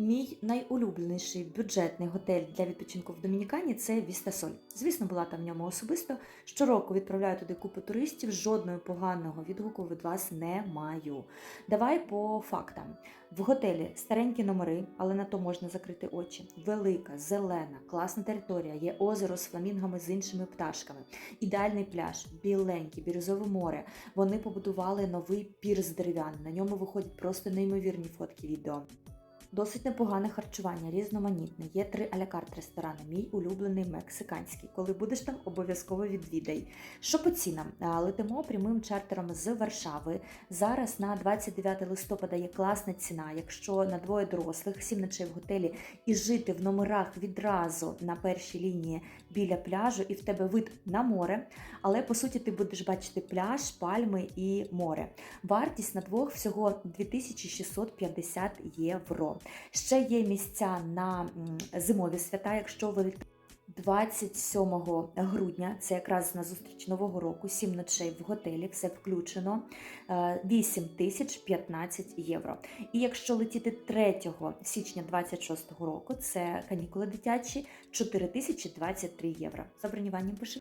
Мій найулюбленіший бюджетний готель для відпочинку в Домінікані це Вістасоль. Звісно, була там в ньому особисто. Щороку відправляю туди купу туристів. Жодного поганого відгуку від вас не маю. Давай по фактам. В готелі старенькі номери, але на то можна закрити очі. Велика, зелена, класна територія. Є озеро з фламінгами з іншими пташками. Ідеальний пляж, біленький, бірюзове море. Вони побудували новий пірс дерев'яний. На ньому виходять просто неймовірні фотки відео. Досить непогане харчування, різноманітне. Є три алякарт ресторани. Мій улюблений мексиканський. Коли будеш там, обов'язково відвідай. Що по цінам? Летимо прямим чартером з Варшави. Зараз на 29 листопада є класна ціна. Якщо на двоє дорослих, сім ночей в готелі і жити в номерах відразу на першій лінії біля пляжу, і в тебе вид на море. Але по суті ти будеш бачити пляж, пальми і море. Вартість на двох всього 2650 євро. Ще є місця на зимові свята, якщо ви 27 грудня, це якраз на зустріч Нового року, 7 ночей в готелі, все включено, е, 8 тисяч 15 євро. І якщо летіти 3 січня 26 року, це канікули дитячі, 4 тисячі 23 євро. За бронюванням пиши.